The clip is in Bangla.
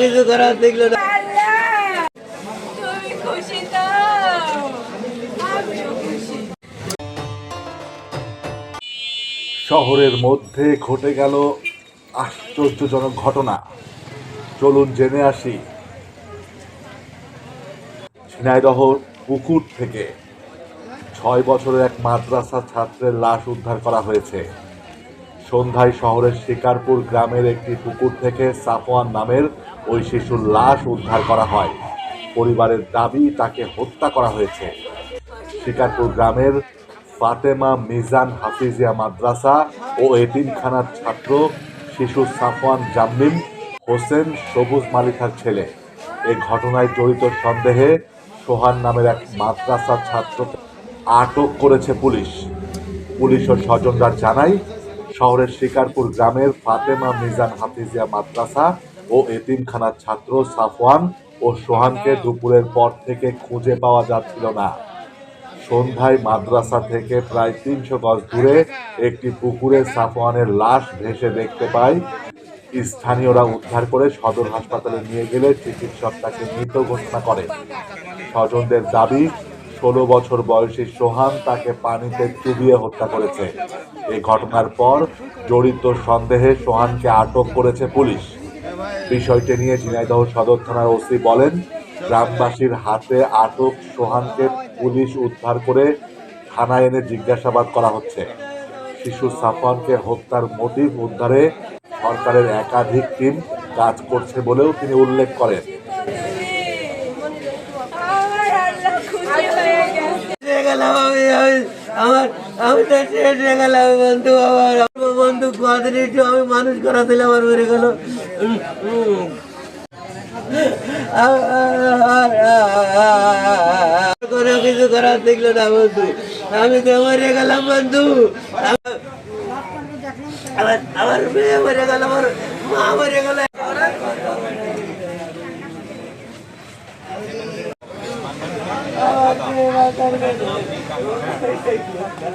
কিছু করার দেখল না শহরের মধ্যে ঘটে গেল আশ্চর্যজনক ঘটনা। চলুন জেনে আসি। ঝিনাইদহ পুকুর থেকে ছয় বছরের এক মাদ্রাসা ছাত্রের লাশ উদ্ধার করা হয়েছে। সন্ধ্যায় শহরের শিকারপুর গ্রামের একটি পুকুর থেকে সাফওয়ান নামের ওই শিশুর লাশ উদ্ধার করা হয়। পরিবারের দাবি, তাকে হত্যা করা হয়েছে। শিকারপুর গ্রামের ফাতেমা মিজান হাফিজিয়া মাদ্রাসা ও এতিমখানার ছাত্র শিশু সাফওয়ান জাম্মিম হোসেন সবুজ মালিকার ছেলে। এ ঘটনায় জড়িত সন্দেহে সোহান নামের এক মাদ্রাসা ছাত্র আটক করেছে পুলিশ। পুলিশ ও স্বজনরা জানায় শহরের শিকারপুর গ্রামের ফাতেমা মিজান হাফিজিয়া মাদ্রাসা ও এতিমখানার ছাত্র সাফওয়ান ও সোহানকে দুপুরের পর থেকে খুঁজে পাওয়া যাচ্ছিল না। সন্ধ্যায় মাদ্রাসা থেকে প্রায় তিনশো গজ দূরে একটি পুকুরে সাফওয়ানের লাশ ভেসে দেখতে পায়। স্থানীয়রা উদ্ধার করে সদর হাসপাতালে নিয়ে গেলে চিকিৎসক তাকে মৃত ঘোষণা করে। স্বজনদের দাবি ষোলো বছর বয়সী সোহান তাকে পানিতে চুবিয়ে হত্যা করেছে। এই ঘটনার পর জড়িত সন্দেহে সোহানকে আটক করেছে পুলিশ। বিষয়টি নিয়ে ঝিনাইদহ সদর থানার ওসি বলেন, গ্রামবাসীর হাতে আটক সোহানকে পুলিশ উদ্ধার করে থানায় এনে জিজ্ঞাসাবাদ করা হচ্ছে। শিশু সাফওয়ানকে হত্যার মোটিভ উদ্ধারে সরকারের একাধিক টিম কাজ করছে বলেও তিনি উল্লেখ করেন। হয়ে হয়ে আমি তো হয়ে গেলাম বন্ধু আমার বন্ধু কদিন একটু আমি মানুষ করা দিলে আমার মরে গেল কোনো কিছু করার দেখল না বন্ধু আমি তো মরে গেলাম বন্ধু আমার- আমার মেয়ে মরে গেল আমার মা মারা গেল। 何でか。